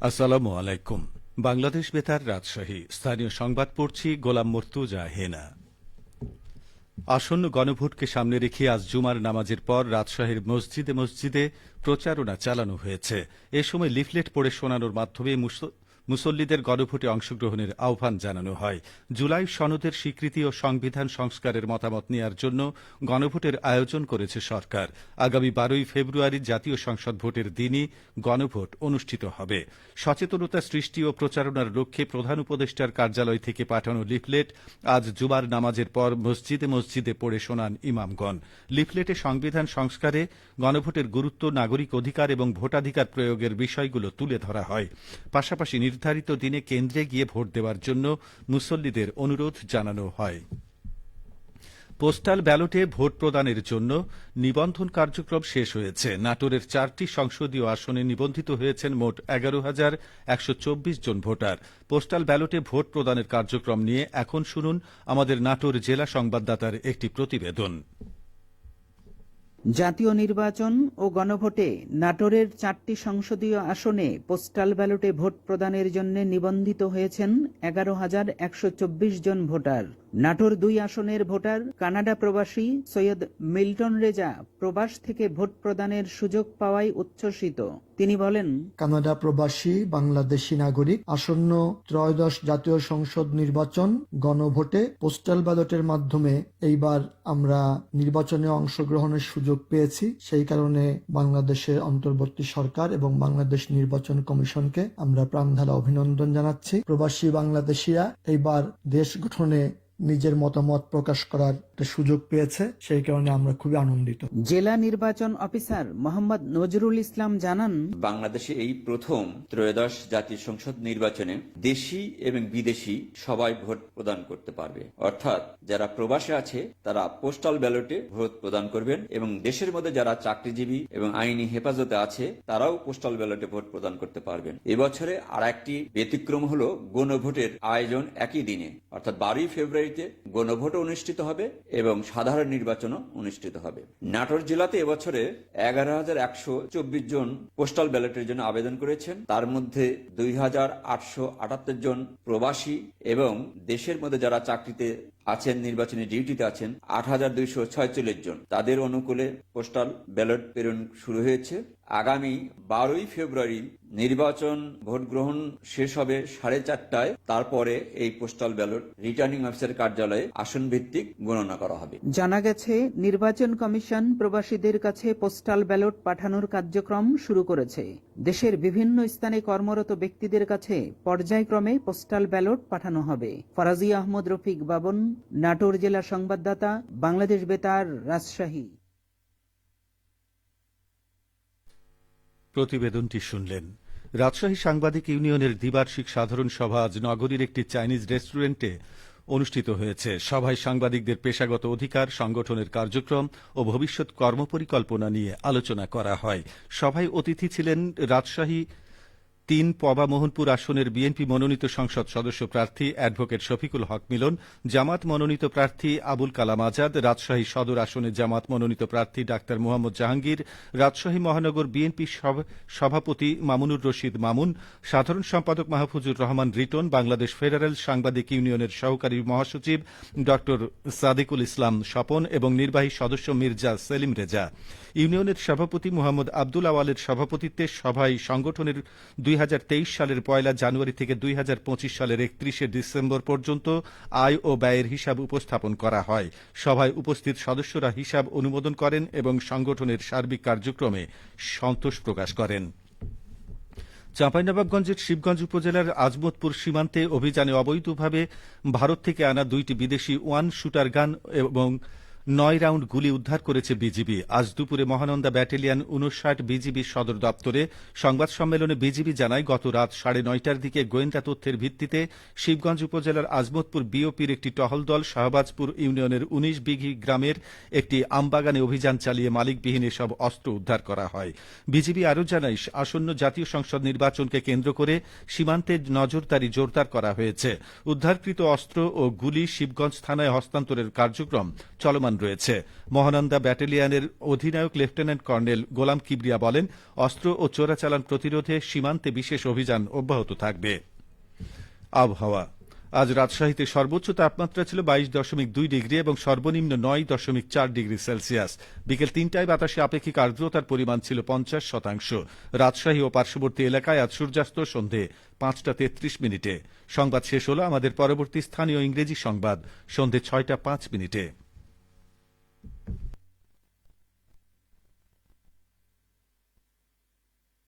আসসালামু আলাইকুম। বাংলাদেশ বেতার রাজশাহী। স্থানীয় সংবাদ পড়ছি গোলাম মর্তুজা হেনা। আসন্ন গণভোটকে সামনে রেখে আজ জুমার নামাজের পর রাজশাহীর মসজিদে মসজিদে প্রচারণা চালানো হয়েছে। এ সময় লিফলেট পড়ে শোনানোর মাধ্যমে মুসল্লিদের গণভোটে অংশগ্রহণের আহ্বান জানানো হয়। জুলাই সনদের স্বীকৃতি ও সংবিধান সংস্কারের মতামত নেওয়ার জন্য গণভোটের আয়োজন করেছে সরকার। আগামী বারোই ফেব্রুয়ারি জাতীয় সংসদ ভোটের দিনই গণভোট অনুষ্ঠিত হবে। সচেতনতা সৃষ্টি ও প্রচারণার লক্ষ্যে প্রধান উপদেষ্টার কার্যালয় থেকে পাঠানো লিফলেট আজ জুমার নামাজের পর মসজিদে মসজিদে পড়ে শোনান ইমামগণ। লিফলেটে সংবিধান সংস্কারে গণভোটের গুরুত্ব, নাগরিক অধিকার এবং ভোটাধিকার প্রয়োগের বিষয়গুলো তুলে ধরা হয়। পাশাপাশি নির্ধারিত দিনে কেন্দ্রে গিয়ে ভোট দেওয়ার জন্য মুসল্লিদের অনুরোধ জানানো হয়। পোস্টাল ব্যালটে ভোট প্রদানের জন্য নিবন্ধন কার্যক্রম শেষ হয়েছে। নাটোরের চারটি সংসদীয় আসনে নিবন্ধিত হয়েছেন মোট এগারো হাজার একশো চব্বিশ জন ভোটার। পোস্টাল ব্যালটে ভোট প্রদানের কার্যক্রম নিয়ে এখন শুনুন আমাদের নাটোর জেলা সংবাদদাতার একটি প্রতিবেদন। জাতীয় নির্বাচন ও গণভোটে নাটোরের চারটি সংসদীয় আসনে পোস্টাল ব্যালটে ভোট প্রদানের জন্য নিবন্ধিত হয়েছেন এগারো হাজার একশো চব্বিশ জন ভোটার। নাটোর দুই আসনের ভোটার, কানাডা প্রবাসী সৈয়দ মিল্টন রেজা প্রবাস থেকে ভোট প্রদানের সুযোগ পাওয়ায় উচ্ছ্বসিত। তিনি বলেন, কানাডা প্রবাসী, বাংলাদেশী নাগরিক, আসন্ন ত্রয়োদশ জাতীয় সংসদ নির্বাচন গণভোটে পোস্টাল ব্যালটের মাধ্যমে এইবার আমরা নির্বাচনে অংশগ্রহণের সুযোগ পেয়েছি। সেই কারণে বাংলাদেশের অন্তর্বর্তী সরকার এবং বাংলাদেশ নির্বাচন কমিশনকে আমরা প্রাণঢালা অভিনন্দন জানাচ্ছি। প্রবাসী বাংলাদেশিরা এইবার দেশ গঠনে নিজের মতামত প্রকাশ করার সুযোগ পেয়েছে সেই কারণে আমরা খুবই আনন্দিত। জেলা নির্বাচন অফিসার মোহাম্মদ নজরুল ইসলাম জানান বাংলাদেশে এই প্রথম ত্রয়োদশ জাতীয় সংসদ নির্বাচনে দেশি এবং বিদেশি সবাই ভোট প্রদান করতে পারবে। অর্থাৎ যারা প্রবাসে আছে তারা পোস্টাল ব্যালটে ভোট প্রদান করবেন এবং দেশের মধ্যে যারা চাকরিজীবী এবং আইনি হেফাজতে আছে তারাও পোস্টাল ব্যালটে ভোট প্রদান করতে পারবেন। এবছরে আর একটি ব্যতিক্রম হলো গণভোটের আয়োজন একই দিনে অর্থাৎ বারোই ফেব্রুয়ারিতে গণভোট অনুষ্ঠিত হবে এবং সাধারণ নির্বাচনও অনুষ্ঠিত হবে। নাটোর জেলাতে এবছরে এগারো হাজার একশো চব্বিশ জন পোস্টাল ব্যালটের জন্য আবেদন করেছেন। তার মধ্যে দুই হাজার আটশো আটাত্তর জন প্রবাসী এবং দেশের মধ্যে যারা চাকরিতে আছেন, নির্বাচনী ডিউটিতে আছেন আট হাজার দুইশো ছয়চল্লিশ জন। তাদের অনুকূলে পোস্টাল ব্যালট প্রেরণ শুরু হয়েছে। আগামী বারোই ফেব্রুয়ারি নির্বাচন ভোট গ্রহণ শেষ হবে সাড়ে চারটায়। তারপরে এই পোস্টাল ব্যালট রিটার্নিং অফিসার কার্যালয়ে আসন ভিত্তিক গণনা করা হবে। জানা গেছে, নির্বাচন কমিশন প্রবাসীদের কাছে পোস্টাল ব্যালট পাঠানোর কার্যক্রম শুরু করেছে। দেশের বিভিন্ন স্থানে কর্মরত ব্যক্তিদের কাছে পর্যায়ক্রমে পোস্টাল ব্যালট পাঠানো হবে। ফরাজি আহমদ রফিক বাবন, নাটোর জেলা সংবাদদাতা, বাংলাদেশ বেতার, রাজশাহী। প্রতিবেদনটি শুনলেন। রাজশাহী সাংবাদিক ইউনিয়নের দ্বিবার্ষিক সাধারণ সভা আজ নগরীর একটি চাইনিজ রেস্টুরেন্টে অনুষ্ঠিত হয়েছে। সভায় সাংবাদিকদের পেশাগত অধিকার, সংগঠনের কার্যক্রম ও ভবিষ্যৎ কর্মপরিকল্পনা নিয়ে আলোচনা করা হয়। সভায় অতিথি ছিলেন রাজশাহী তিন পবা মোহনপুর আসনের বিএনপি মনোনীত সংসদ সদস্য প্রার্থী অ্যাডভোকেট শফিকুল হক মিলন, জামাত মনোনীত প্রার্থী আবুল কালাম আজাদ, রাজশাহী সদর আসনে জামাত মনোনীত প্রার্থী ডাক্তার মোহাম্মদ জাহাঙ্গীর, রাজশাহী মহানগর বিএনপি সভাপতি মামুনুর রশিদ মামুন, সাধারণ সম্পাদক মাহফুজুর রহমান রিটন, বাংলাদেশ ফেডারেল সাংবাদিক ইউনিয়নের সহকারী মহাসচিব ড সাদিকুল ইসলাম স্বপন এবং নির্বাহী সদস্য মির্জা সেলিম রেজা। ইউনিয়নের সভাপতি মোহাম্মদ আব্দুল আওয়ালের সভাপতিত্বে সভায় সংগঠনের দুই সালের পয়লা জানুয়ারি থেকে দুই হাজার পঁচিশ সালের একত্রিশে ডিসেম্বর পর্যন্ত আয় ও ব্যয়ের হিসাব উপস্থাপন করা হয়। সভায় উপস্থিত সদস্যরা হিসাব অনুমোদন করেন এবং সংগঠনের সার্বিক কার্যক্রমে সন্তোষ প্রকাশ করেন। চাঁপাইনবাবগঞ্জের শিবগঞ্জ উপজেলার আজমতপুর সীমান্তে অভিযানে অবৈধভাবে ভারত থেকে আনা দুইটি বিদেশি ওয়ান শুটার গান এবং নয় রাউন্ড গুলি উদ্ধার করেছে বিজিবি। আজ দুপুরে মহানন্দা ব্যাটালিয়ন উনষাট বিজিবি সদর দপ্তরে সংবাদ সম্মেলনে বিজিবি জানায়, গত রাত সাড়ে নয়টার দিকে গোয়েন্দা তথ্যের ভিত্তিতে শিবগঞ্জ উপজেলার আজমতপুর বিওপির একটি টহল দল শাহবাজপুর ইউনিয়নের উনিশ বিঘি গ্রামের একটি আমবাগানে অভিযান চালিয়ে মালিকবিহীন এসব অস্ত্র উদ্ধার করা হয়। বিজিবি আরও জানায়, আসন্ন জাতীয় সংসদ নির্বাচনকে কেন্দ্র করে সীমান্তে নজরদারি জোরদার করা হয়েছে। উদ্ধারকৃত অস্ত্র ও গুলি শিবগঞ্জ থানায় হস্তান্তরের কার্যক্রম চলমান রয়েছে। মহানন্দা ব্যাটালিয়নের অধিনায়ক লেফটেন্যান্ট কর্নেল গোলাম কিবরিয়া বলেন, অস্ত্র ও চোরাচালান প্রতিরোধে সীমান্তে বিশেষ অভিযান অব্যাহত থাকবে। আবহাওয়া। আজ রাজশাহীতে সর্বোচ্চ তাপমাত্রা ছিল বাইশ দশমিক দুই ডিগ্রি এবং সর্বনিম্ন নয় দশমিক চার ডিগ্রি সেলসিয়াস। বিকেল তিনটায় বাতাসে আপেক্ষিক আর্দ্রতার পরিমাণ ছিল পঞ্চাশ শতাংশ। রাজশাহী ও পার্শ্ববর্তী এলাকায় আজ সূর্যাস্ত সন্ধে পাঁচটা তেত্রিশ মিনিটে। সংবাদ শেষ হল আমাদের পরবর্তী স্থানীয় ইংরেজি সংবাদ, সন্ধে ছয়টা পাঁচ মিনিটে।